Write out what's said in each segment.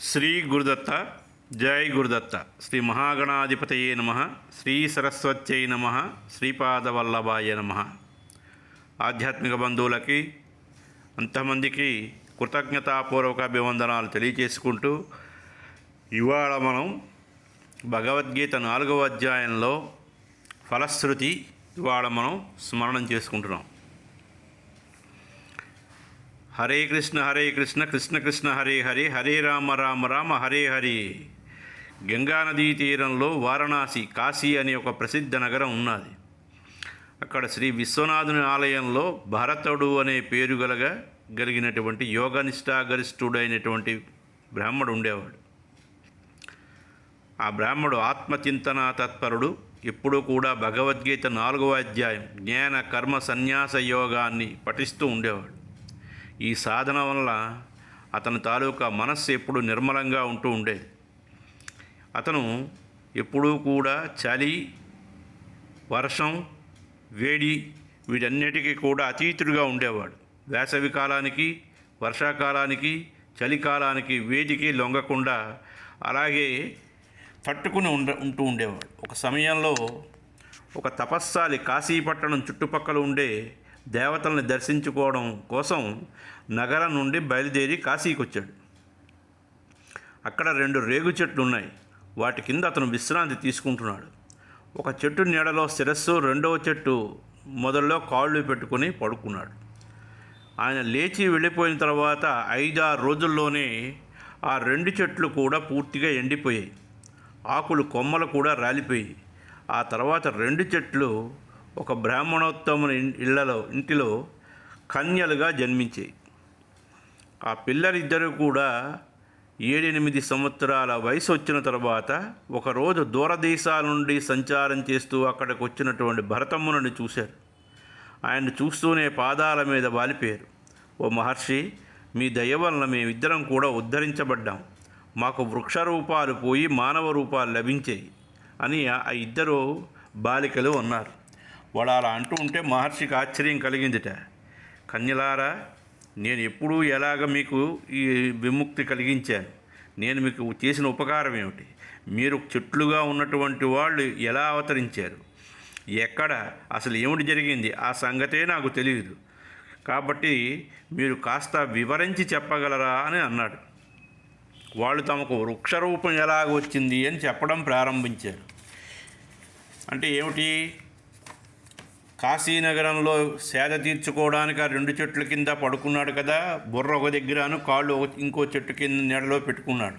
శ్రీ గురుదత్త జై గురుదత్త. శ్రీ మహాగణాధిపతయే నమ. శ్రీ సరస్వత్యై నమ. శ్రీపాదవల్లభాయ నమ. ఆధ్యాత్మిక బంధువులకి అంతమందికి కృతజ్ఞతాపూర్వక అభివందనాలు తెలియజేసుకుంటూ ఇవాళ మనం భగవద్గీత నాలుగవ అధ్యాయంలో ఫలశ్రుతి ఇవాళ మనం స్మరణం చేసుకుంటున్నాం. హరే కృష్ణ హరే కృష్ణ కృష్ణ కృష్ణ హరే హరే హరే రామ రామ రామ హరే హరే. గంగా నదీ తీరంలో వారణాసి కాశీ అనే ఒక ప్రసిద్ధ నగరం ఉన్నది. అక్కడ శ్రీ విశ్వనాథుని ఆలయంలో భరతుడు అనే పేరు గలగా గలిగినటువంటి యోగనిష్టాగరిష్ఠుడైనటువంటి బ్రాహ్మడు ఉండేవాడు. ఆ బ్రాహ్మడు ఆత్మచింతన తత్పరుడు ఎప్పుడూ కూడా భగవద్గీత నాలుగవ అధ్యాయం జ్ఞాన కర్మ సన్యాస యోగాన్ని పఠిస్తూ ఉండేవాడు. ఈ సాధన వల్ల అతని తాలూకా మనస్సు ఎప్పుడు నిర్మలంగా ఉంటూ ఉండేది. అతను ఎప్పుడూ కూడా చలి వర్షం వేడి వీటన్నిటికీ కూడా అతీతుడిగా ఉండేవాడు. వేసవి కాలానికి వర్షాకాలానికి చలికాలానికి వేడికి లొంగకుండా అలాగే తట్టుకుని ఉండ ఉంటూ ఉండేవాడు. ఒక సమయంలో ఒక తపస్సాలి కాశీపట్టణం చుట్టుపక్కల ఉండే దేవతల్ని దర్శించుకోవడం కోసం నగరం నుండి బయలుదేరి కాశీకి వచ్చాడు అక్కడ రెండు రేగు చెట్లు ఉన్నాయి. వాటి కింద అతను విశ్రాంతి తీసుకుంటున్నాడు. ఒక చెట్టు నీడలో శిరస్సు రెండవ చెట్టు మొదల్లో కాళ్ళు పెట్టుకుని పడుకున్నాడు. ఆయన లేచి వెళ్ళిపోయిన తర్వాత ఐదారు రోజుల్లోనే ఆ రెండు చెట్లు కూడా పూర్తిగా ఎండిపోయాయి. ఆకులు కొమ్మలు కూడా రాలిపోయి ఆ తర్వాత రెండు చెట్లు ఒక బ్రాహ్మణోత్తముని ఇళ్ళలో ఇంటిలో కన్యలుగా జన్మించాయి. ఆ పిల్లలిద్దరూ కూడా ఏడెనిమిది సంవత్సరాల వయసు వచ్చిన తర్వాత ఒకరోజు దూరదేశాల నుండి సంచారం చేస్తూ అక్కడికి వచ్చినటువంటి భరతమ్మునని చూశారు. ఆయన చూస్తూనే పాదాల మీద వాలిపోయారు. ఓ మహర్షి మీ దయ వలన మేమిద్దరం కూడా ఉద్ధరించబడ్డాం. మాకు వృక్ష రూపాలు పోయి మానవ రూపాలు లభించాయి అని ఆ ఆ ఇద్దరు బాలికలు అన్నారు. వాడు అలా అంటూ ఉంటే మహర్షికి ఆశ్చర్యం కలిగిందిట. కన్యలారా నేను ఎప్పుడూ ఎలాగ మీకు ఈ విముక్తి కలిగించాను? నేను మీకు చేసిన ఉపకారం ఏమిటి? మీరు చెట్లుగా ఉన్నటువంటి వాళ్ళు ఎలా అవతరించారు? ఎక్కడ? అసలు ఏమిటి జరిగింది? ఆ సంగతే నాకు తెలియదు. కాబట్టి మీరు కాస్త వివరించి చెప్పగలరా అని అన్నాడు. వాళ్ళు తమకు వృక్షరూపం ఎలాగ వచ్చింది అని చెప్పడం ప్రారంభించారు. అంటే ఏమిటి? కాశీనగరంలో సేద తీర్చుకోవడానికి ఆ రెండు చెట్ల కింద పడుకున్నాడు కదా బుర్ర ఒక దగ్గరను కాళ్ళు ఒక- ఇంకో చెట్టు కింద నీడలో పెట్టుకున్నాడు.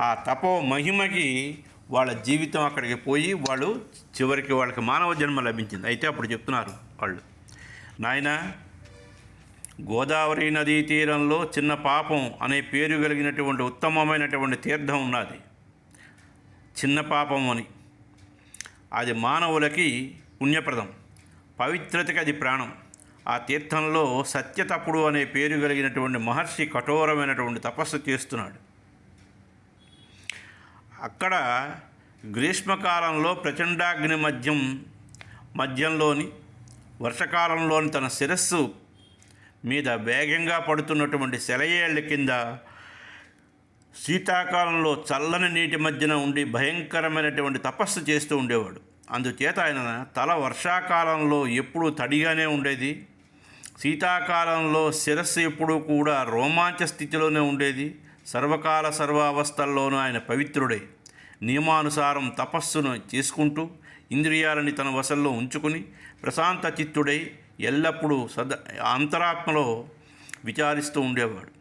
ఆ తపో మహిమకి వాళ్ళ జీవితం అక్కడికి పోయి వాళ్ళు చివరికి వాళ్ళకి మానవ జన్మ లభించింది. అయితే అప్పుడు చెప్తున్నారు వాళ్ళు నాయనా గోదావరి నదీ తీరంలో చిన్న పాపం అనే పేరు కలిగినటువంటి ఉత్తమమైనటువంటి తీర్థం ఉన్నది. చిన్న పాపం అని. అది మానవులకి పుణ్యప్రదం. పవిత్రతకి అది ప్రాణం. ఆ తీర్థంలో సత్యతపుడు అనే పేరు కలిగినటువంటి మహర్షి కఠోరమైనటువంటి తపస్సు చేస్తున్నాడు. అక్కడ గ్రీష్మకాలంలో ప్రచండాగ్ని మధ్యం మధ్యంలోని వర్షకాలంలోని తన శిరస్సు మీద వేగంగా పడుతున్నటువంటి సెలయేళ్ళ కింద శీతాకాలంలో చల్లని నీటి మధ్యన ఉండి భయంకరమైనటువంటి తపస్సు చేస్తూ ఉండేవాడు. అందుచేత ఆయన తల వర్షాకాలంలో ఎప్పుడూ తడిగానే ఉండేది. శీతాకాలంలో శిరస్సు ఎప్పుడూ కూడా రోమాంచ స్థితిలోనే ఉండేది. సర్వకాల సర్వావస్థల్లోనూ ఆయన పవిత్రుడే. నియమానుసారం తపస్సును చేసుకుంటూ ఇంద్రియాలని తన వశంలో ఉంచుకుని ప్రశాంత చిత్తుడై ఎల్లప్పుడూ సద అంతరాత్మలో విచారిస్తూ ఉండేవాడు.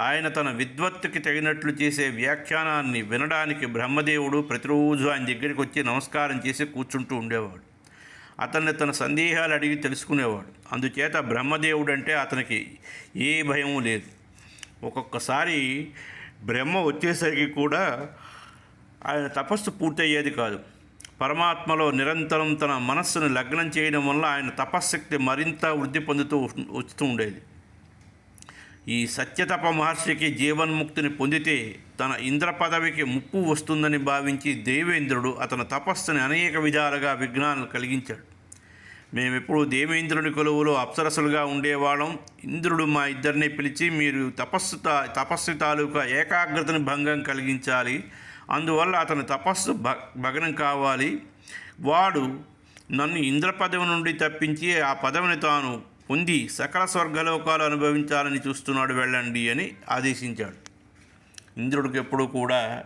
ఆయన తన విద్వత్తుకి తగినట్లు చేసే వ్యాఖ్యానాన్ని వినడానికి బ్రహ్మదేవుడు ప్రతిరోజు ఆయన దగ్గరికి వచ్చి నమస్కారం చేసి కూర్చుంటూ ఉండేవాడు. అతన్ని తన సందేహాలు అడిగి తెలుసుకునేవాడు. అందుచేత బ్రహ్మదేవుడు అంటే అతనికి ఏ భయం లేదు. ఒక్కొక్కసారి బ్రహ్మ వచ్చేసరికి కూడా ఆయన తపస్సు పూర్తయ్యేది కాదు. పరమాత్మలో నిరంతరం తన మనస్సును లగ్నం చేయడం వల్ల ఆయన తపశ్శక్తి మరింత వృద్ధి పొందుతూ వస్తూ ఉండేది. ఈ సత్యతప మహర్షికి జీవన్ముక్తిని పొందితే తన ఇంద్ర పదవికి ముప్పు వస్తుందని భావించి దేవేంద్రుడు అతని తపస్సుని అనేక విధాలుగా విఘ్నాలను కలిగించాడు. మేమెప్పుడు దేవేంద్రుని కొలువులో అప్సరసులుగా ఉండేవాళ్ళం. ఇంద్రుడు మా ఇద్దరిని పిలిచి మీరు తపస్సు తపస్సు తాలూకా ఏకాగ్రతని భంగం కలిగించాలి. అందువల్ల అతని తపస్సు భగ్నం కావాలి. వాడు నన్ను ఇంద్ర పదవి నుండి తప్పించి ఆ పదవిని తాను ఉంది. సకల స్వర్గలోకాలు అనుభవించాలని చూస్తున్నాడు వెళ్ళండి అని ఆదేశించాడు. ఇంద్రుడికి ఎప్పుడూ కూడా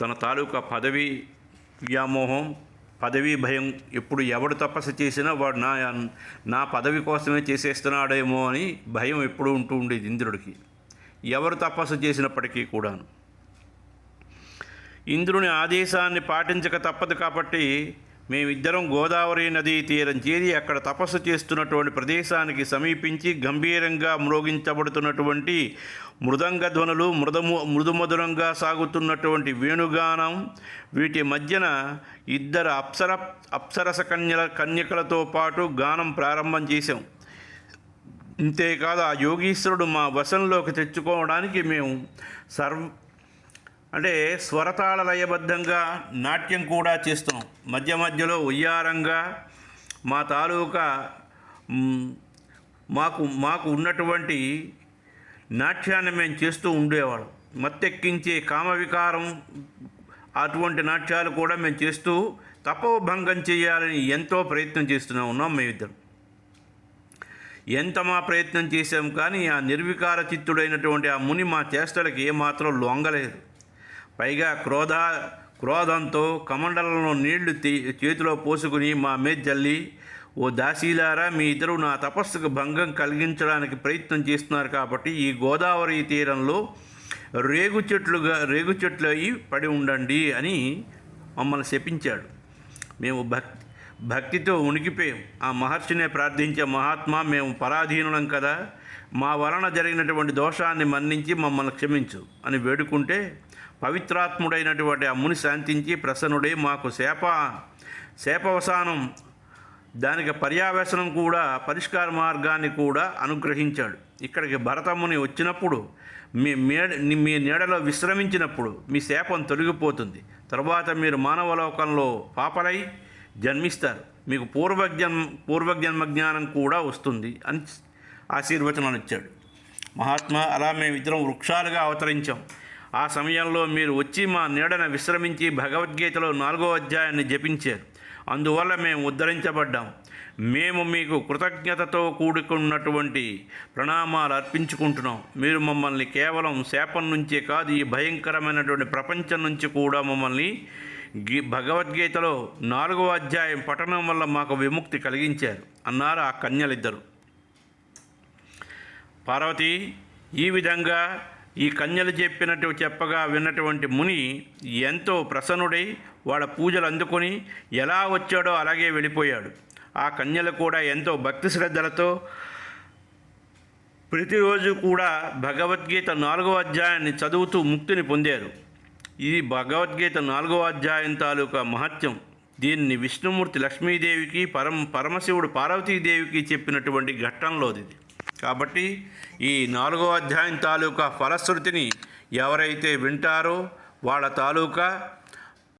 తన తాలూకా పదవి వ్యామోహం పదవీ భయం ఎప్పుడు ఎవడు తపస్సు చేసినా వాడు నా నా పదవి కోసమే చేసేస్తున్నాడేమో అని భయం ఎప్పుడూ ఉంటూ ఉండేది ఇంద్రుడికి. ఎవరు తపస్సు చేసినప్పటికీ కూడాను. ఇంద్రుని ఆదేశాన్ని పాటించక తప్పదు కాబట్టి మేమిద్దరం గోదావరి నదీ తీరం చేరి అక్కడ తపస్సు చేస్తున్నటువంటి ప్రదేశానికి సమీపించి గంభీరంగా మ్రోగించబడుతున్నటువంటి మృదంగ ధ్వనులు మృదము మృదుమధురంగా సాగుతున్నటువంటి వేణుగానం వీటి మధ్యన ఇద్దరు అప్సర అప్సరస కన్యల కన్యకలతో పాటు గానం ప్రారంభం చేశాం. ఇంతేకాదు ఆ యోగీశ్వరుడు మా వశంలోకి తెచ్చుకోవడానికి మేము సర్వ అంటే స్వరతాళ లయబద్ధంగా నాట్యం కూడా చేస్తాం మధ్య మధ్యలో ఉయ్యారంగా మా తాలూకా మాకు మాకు ఉన్నటువంటి నాట్యాన్ని మేము చేస్తూ ఉండేవాళ్ళం. మత్తెక్కించే కామవికారం అటువంటి నాట్యాలు కూడా మేము చేస్తూ తపోభంగం చేయాలని ఎంతో ప్రయత్నం చేస్తూనే ఉన్నాం మేమిద్దరం. ఎంత మా ప్రయత్నం చేసాం కానీ ఆ నిర్వికార చిత్తుడైనటువంటి ఆ ముని మా చేష్టలకు ఏమాత్రం లొంగలేదు. పైగా క్రోధ క్రోధంతో కమండలంలో నీళ్ళు చేతిలో పోసుకుని మా మీద జల్లి ఓ దాసీలారా మీ ఇద్దరు నా తపస్సుకు భంగం కలిగించడానికి ప్రయత్నం చేస్తున్నారు కాబట్టి ఈ గోదావరి తీరంలో రేగు చెట్లుగా రేగు చెట్లు అయి పడి ఉండండి అని మమ్మల్ని శపించాడు. మేము భక్తి భక్తితో ఉనికిపోయాం. ఆ మహర్షినే ప్రార్థించే మహాత్మా మేము పరాధీనులం కదా మా వలన జరిగినటువంటి దోషాన్ని మన్నించి మమ్మల్ని క్షమించు అని వేడుకుంటే పవిత్రాత్ముడైనటువంటి ఆ ముని శాంతించి ప్రసన్నుడై మాకు శాప శాపవసానం దానికి పర్యావేశనం కూడా పరిష్కార మార్గాన్ని కూడా అనుగ్రహించాడు. ఇక్కడికి భరతముని వచ్చినప్పుడు మీ మేడ మీ నీడలో విశ్రమించినప్పుడు మీ శాపం తొలగిపోతుంది. తర్వాత మీరు మానవలోకంలో పాపలై జన్మిస్తారు. మీకు పూర్వజన్మ పూర్వజన్మ జ్ఞానం కూడా వస్తుంది అని ఆశీర్వచనాలు ఇచ్చాడు. మహాత్మా అలా మేము ఇద్దరం వృక్షాలుగా అవతరించాం. ఆ సమయంలో మీరు వచ్చి మా నీడన విశ్రమించి భగవద్గీతలో నాలుగో అధ్యాయాన్ని జపించారు. అందువల్ల మేము ఉద్ధరించబడ్డాం. మేము మీకు కృతజ్ఞతతో కూడుకున్నటువంటి ప్రణామాలు అర్పించుకుంటున్నాం. మీరు మమ్మల్ని కేవలం శాపం నుంచే కాదు ఈ భయంకరమైనటువంటి ప్రపంచం నుంచి కూడా మమ్మల్ని భగవద్గీతలో నాలుగో అధ్యాయం పఠనం వల్ల మాకు విముక్తి కలిగించారు. అన్నారు ఆ కన్యలిద్దరు. పార్వతి ఈ విధంగా ఈ కన్యలు చెప్పినట్టు చెప్పగా విన్నటువంటి ముని ఎంతో ప్రసన్నుడై వాళ్ళ పూజలు అందుకొని ఎలా వచ్చాడో అలాగే వెళ్ళిపోయాడు. ఆ కన్యలు కూడా ఎంతో భక్తి శ్రద్ధలతో ప్రతిరోజు కూడా భగవద్గీత నాలుగో అధ్యాయాన్ని చదువుతూ ముక్తిని పొందారు. ఇది భగవద్గీత నాలుగవ అధ్యాయం తాలూకా మహత్యం దీన్ని విష్ణుమూర్తి లక్ష్మీదేవికి పరమ పరమశివుడు పార్వతీదేవికి చెప్పినటువంటి ఘట్టంలోది ఇది కాబట్టి ఈ నాలుగో అధ్యాయం తాలూకా ఫలశ్రుతిని ఎవరైతే వింటారో వాళ్ళ తాలూకా